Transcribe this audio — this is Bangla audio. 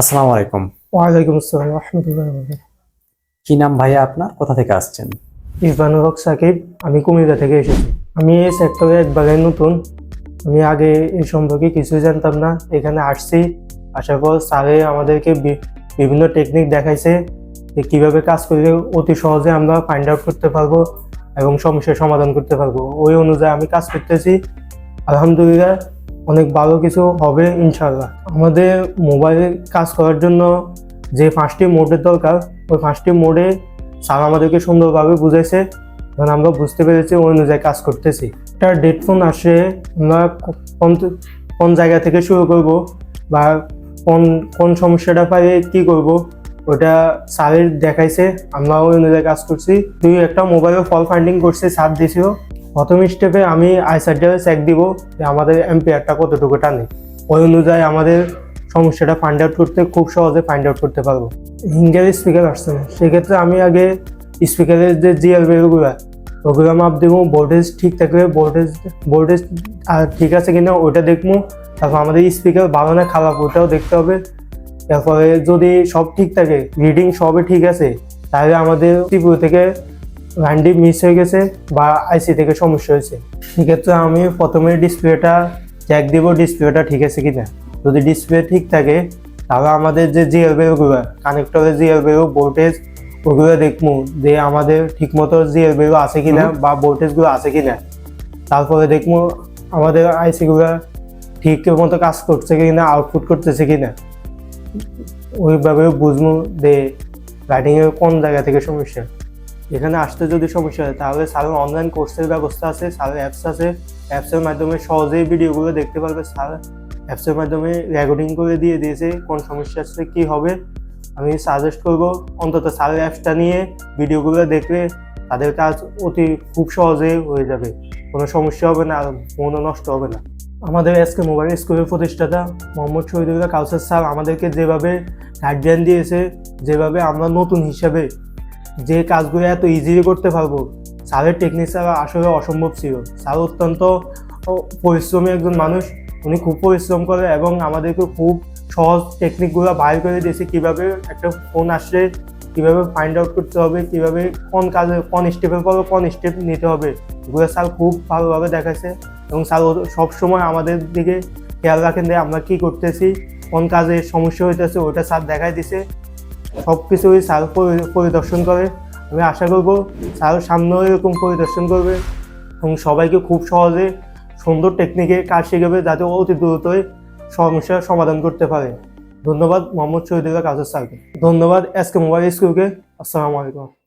আসসালামু আলাইকুম। ওয়ালাইকুম আসসালাম রহমতুল্লাহ কি নাম ভাইয়া আপনার? কোথা থেকে আসছেন? ইরফানুর হক সাকিব আমি কুমিল্লা থেকে এসেছি। আমি এই সেক্টরে একবারে নতুন। আমি আগে এই সম্পর্কে কিছুই জানতাম না। এখানে আসছি আসার পর স্যারে আমাদেরকে বিভিন্ন টেকনিক দেখাইছে যে কীভাবে কাজ করলে অতি সহজে আমরা ফাইন্ড আউট করতে পারব এবং সমস্যার সমাধান করতে পারব। ওই অনুযায়ী আমি কাজ করতেছি। আলহামদুলিল্লাহ অনেক ভালো কিছু হবে ইনশাল্লাহ আমাদের মোবাইলে কাজ করার জন্য যে পাঁচটি মোডের দরকার, ওই পাঁচটি মোডে স্যার আমাদেরকে সুন্দরভাবে বুঝাইছে। এবং আমরা বুঝতে পেরেছি ওই অনুযায়ী কাজ করতেছি। একটা হেডফোন আসে আমরা কোন কোন জায়গা থেকে শুরু করব বা কোন কোন সমস্যাটা পাইলে কী করব ওটা স্যারের দেখাইছে। আমরা ওই অনুযায়ী কাজ করছি। তুই একটা মোবাইলে ফল ফাইন্ডিং করছে স্যার দিয়েছিল প্রথম স্টেপে আমি আইসাইডারে চেক দিব যে আমাদের এম্পিয়ারটা কতটুকু টানে। ওই অনুযায়ী আমাদের সমস্যাটা ফাইন্ড আউট করতে, খুব সহজে ফাইন্ড আউট করতে পারব। হিঙ্গের স্পিকার আসছে না। সেক্ষেত্রে আমি আগে স্পিকারের যে জিএল বেলগুলো ওগুলো মাপ দেবো ভোল্টেজ ঠিক থাকবে ভোল্টেজ ভোল্টেজ আর ঠিক আছে কিনা ওটা দেখব। তারপর আমাদের স্পিকার ভালো না খারাপ, ওটাও দেখতে হবে। তারপরে যদি সব ঠিক থাকে রিডিং সবই ঠিক আছে, তাহলে আমাদের ত্রিপুরা থেকে লাইনটি মিস হয়ে গেছে বা আইসি থেকে সমস্যা হয়েছে। সেক্ষেত্রে আমি প্রথমে ডিসপ্লেটা চেক দিব ডিসপ্লেটা ঠিক আছে কিনা। যদি ডিসপ্লে ঠিক থাকে তাহলে আমাদের যে জিএল বেরোগুলো কানেক্টরের জিএল বেরো ভোল্টেজ ওগুলো দেখব যে আমাদের ঠিকমতো জিএল বেরো আছে কিনা বা ভোল্টেজগুলো আছে কিনা। তারপরে দেখব আমাদের আইসিগুলো ঠিক মতো কাজ করছে কিনা আউটপুট করতেছে কিনা। ওইভাবে বুঝব যে রাইডিংয়ের কোন জায়গা থেকে সমস্যা। এখানে আসতে যদি সমস্যা হয়, তাহলে স্যারের অনলাইন কোর্সের ব্যবস্থা আছে স্যারের অ্যাপস আছে। অ্যাপসের মাধ্যমে সহজেই ভিডিওগুলো দেখতে পারবে, স্যার অ্যাপসের মাধ্যমে রেকর্ডিং করে দিয়ে দিয়েছে, কোন সমস্যা আসছে কী হবে। আমি সাজেস্ট করব, অন্তত স্যারের অ্যাপসটা নিয়ে ভিডিওগুলো দেখলে তাদের কাজ অতি খুব সহজে হয়ে যাবে। কোনো সমস্যা হবে না, আর মনও নষ্ট হবে না। আমাদের আজকে মোবাইল স্কুলের প্রতিষ্ঠাতা মোহাম্মদ শহীদুল্লাহ কাউসার স্যার আমাদেরকে যেভাবে গাইডলাইন দিয়েছে, যেভাবে আমরা নতুন হিসাবে যে কাজগুলো এত ইজিলি করতে পারব, স্যারের টেকনিক ছাড়া আসলে অসম্ভব ছিল। স্যার অত্যন্ত পরিশ্রমী একজন মানুষ। উনি খুব পরিশ্রম করে এবং আমাদেরকে খুব সহজ টেকনিকগুলো বাইর করে দিয়েছে, কীভাবে একটা ফোন আসলে কীভাবে ফাইন্ড আউট করতে হবে, কীভাবে কোন কাজে, কোন স্টেপের পর কোন স্টেপ নিতে হবে, এগুলো স্যার খুব ভালোভাবে দেখাচ্ছে এবং স্যার সবসময় আমাদের দিকে খেয়াল রাখেন যে আমরা কী করতেছি, কোন কাজে সমস্যা হইতেছে ওটা স্যার দেখাই দিছে। সব কিছুই স্যার পরিদর্শন করে। আমি আশা করব স্যার সামনেও এরকম পরিদর্শন করবে এবং সবাইকে খুব সহজে সুন্দর টেকনিকে কাজ শিখবে যাতে অতি দ্রুতই সমস্যার সমাধান করতে পারে। ধন্যবাদ মোহাম্মদ শহীদুল্লাহ কাজের স্যারকে। ধন্যবাদ এস কে মোবাইল স্কুলকে। আসসালামু আলাইকুম।